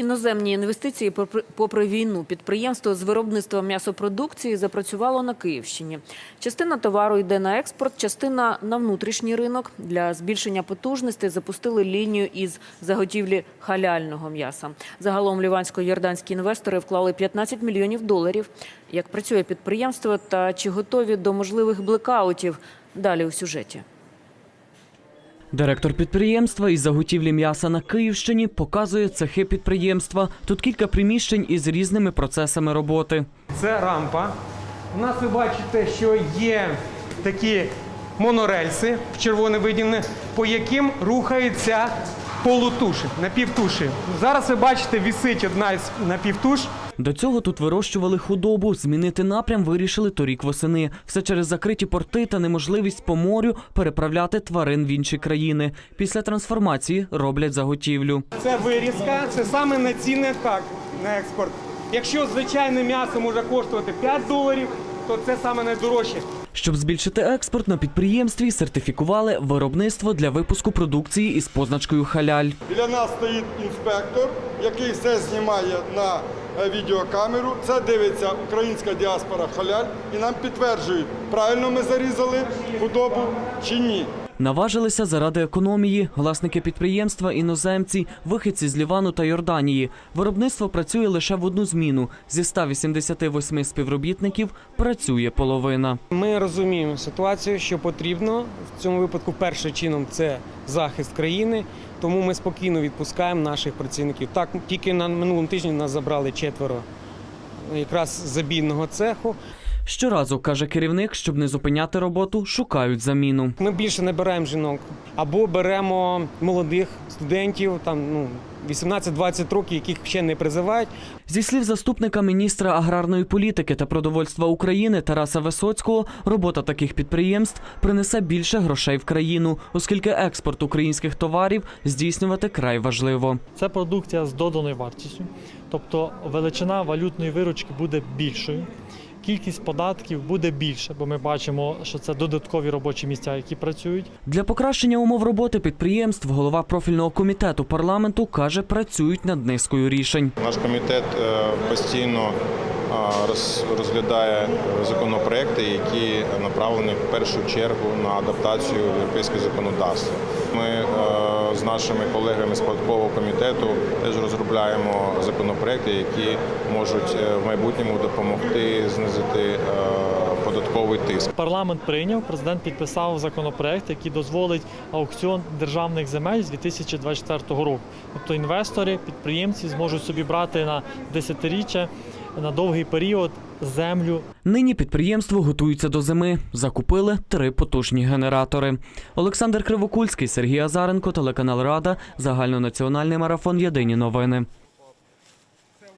Іноземні інвестиції попри- війну підприємство з виробництва м'ясопродукції запрацювало на Київщині. Частина товару йде на експорт, частина на внутрішній ринок. Для збільшення потужностей запустили лінію із заготівлі халяльного м'яса. Загалом лівансько-йорданські інвестори вклали 15 мільйонів доларів. Як працює підприємство та чи готові до можливих блекаутів? Далі у сюжеті. Директор підприємства із заготівлі м'яса на Київщині показує цехи підприємства. Тут кілька приміщень із різними процесами роботи. Це рампа. У нас ви бачите, що є такі монорельси в червоне виділені, по яким рухаються полутуші, напівтуші. Зараз ви бачите, вісить одна із напівтуш. До цього тут вирощували худобу. Змінити напрям вирішили торік восени. Все через закриті порти та неможливість по морю переправляти тварин в інші країни. Після трансформації роблять заготівлю. Це вирізка, це саме на ціни так на експорт. Якщо звичайне м'ясо може коштувати 5 доларів, то це саме найдорожче. Щоб збільшити експорт на підприємстві, сертифікували виробництво для випуску продукції із позначкою халяль. Біля нас стоїть інспектор, який все знімає на е, відеокамеру. Це дивиться українська діаспора халяль і нам підтверджують, правильно ми зарізали худобу чи ні. Наважилися заради економії. Власники підприємства іноземці, вихідці з Лівану та Йорданії. Виробництво працює лише в одну зміну. Зі 188 співробітників працює половина. Ми розуміємо ситуацію, що потрібно в цьому випадку першим чином це захист країни. Тому ми спокійно відпускаємо наших працівників. Так, тільки на минулому тижні нас забрали четверо якраз забійного цеху. Щоразу каже керівник, щоб не зупиняти роботу, шукають заміну. Ми більше не беремо жінок або беремо молодих студентів, там ну 18-20 років, яких ще не призивають. Зі слів заступника міністра аграрної політики та продовольства України Тараса Висоцького, робота таких підприємств принесе більше грошей в країну, оскільки експорт українських товарів здійснювати край важливо. Це продукція з доданою вартістю, тобто величина валютної виручки буде більшою. Кількість податків буде більше, бо ми бачимо, що це додаткові робочі місця, які працюють. Для покращення умов роботи підприємств голова профільного комітету парламенту каже, працюють над низкою рішень. Наш комітет е, постійно е, роз- розглядає законопроекти, які направлені в першу чергу на адаптацію європейського законодавства. Ми е, з нашими колегами з податкового комітету теж розробляємо законопроекти, які можуть е, в майбутньому допомогти знизити е, податковий тиск. Парламент прийняв, президент підписав законопроект, який дозволить аукціон державних земель з 2024 року. Тобто інвестори, підприємці зможуть собі брати на десятиріччя, на довгий період землю Нині підприємство готується до зими. Закупили три потужні генератори. Олександр Кривокульський, Сергій Азаренко, телеканал Рада, загальнонаціональний марафон Єдині новини.